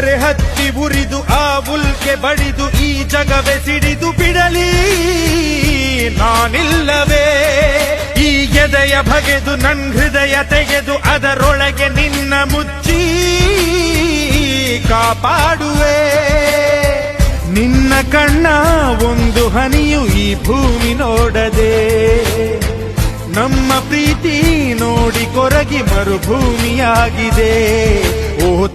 ರೆ ಹತ್ತಿ ಉರಿದು ಆ ಉಲ್ಕೆ ಬಡಿದು, ಈ ಜಗವೇ ಸಿಡಿದು ಬಿಡಲಿ. ನಾನಿಲ್ಲವೇ. ಈ ಎದೆಯ ಬಗೆದು, ನನ್ ಹೃದಯ ತೆಗೆದು, ಅದರೊಳಗೆ ನಿನ್ನ ಮುಚ್ಚಿ ಕಾಪಾಡುವೆ. ನಿನ್ನ ಕಣ್ಣ ಒಂದು ಹನಿಯು ಈ ಭೂಮಿ ನೋಡದೆ. ನಮ್ಮ ಪ್ರೀತಿ ನೋಡಿ ಕೊರಗಿ ಮರುಭೂಮಿಯಾಗಿದೆ. ಓ